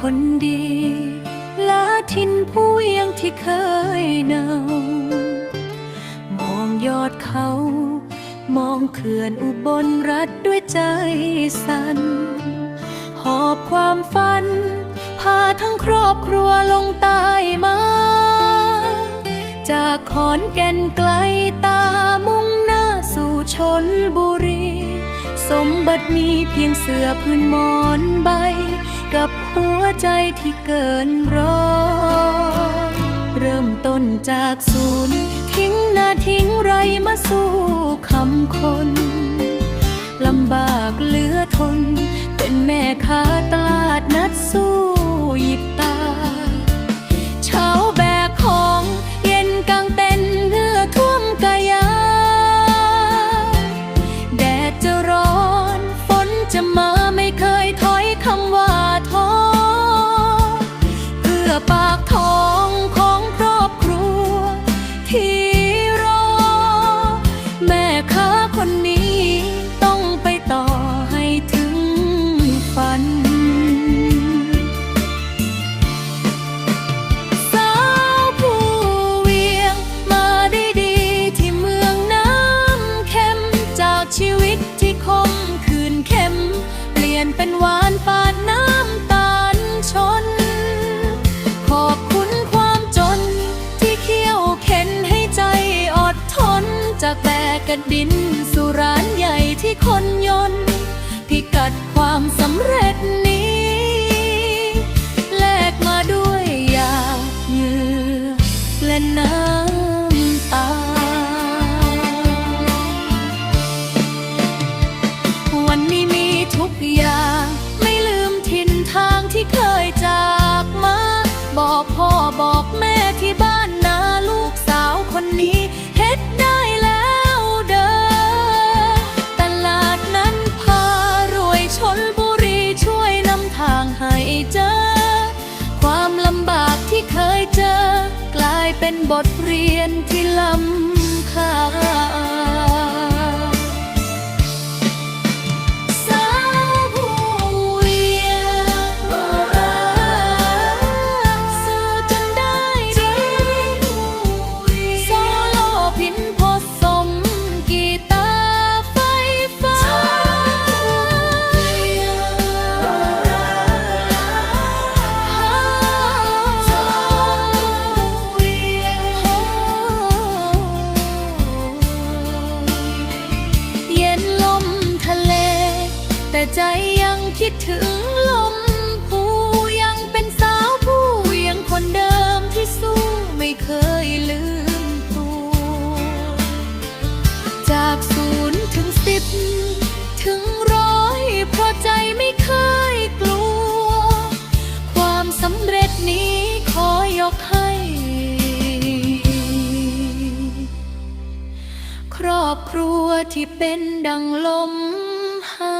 คนดี ละทินผู้เวียงที่เคยหนา มองยอดเขา มองเขื่อนอุบลรัฐด้วยใจสั่นหอบความฝัน พาทั้งครอบครัวลงใต้มา จากขอนแก่นไกลตามุ่งหน้าสู่ชนบุรี สมบัติมีเพียงเสื้อพื้นหมอนใบ กับหัวใจที่เกินร้อยเริ่มต้นจากศูนย์ทิ้งหน้าทิ้งไรมาสู้คำคนลำบากเหลือทน เป็นแม่ค้าต เป็นหวานปานน้ำตาลชน ขอบคุณความจน ที่เคี่ยวเข็นให้ใจอดทน จากแบกกระดินสู่ร้านใหญ่ที่คนยนต์พิกัดความสำเร็จนี้แลกมาด้วยยาเหงื่อและน้ำ เป็นบทเรียนที่ล้ำค่า ใจยังคิดถึงลมผู้ยังเป็นสาวผู้ยังคนเดิมที่สู้ไม่เคยลืมตัว จากศูนย์ถึงสิบถึงร้อยเพราะใจไม่เคยกลัว ความสำเร็จนี้ขอยกให้ ครอบครัวที่เป็นดังลมหา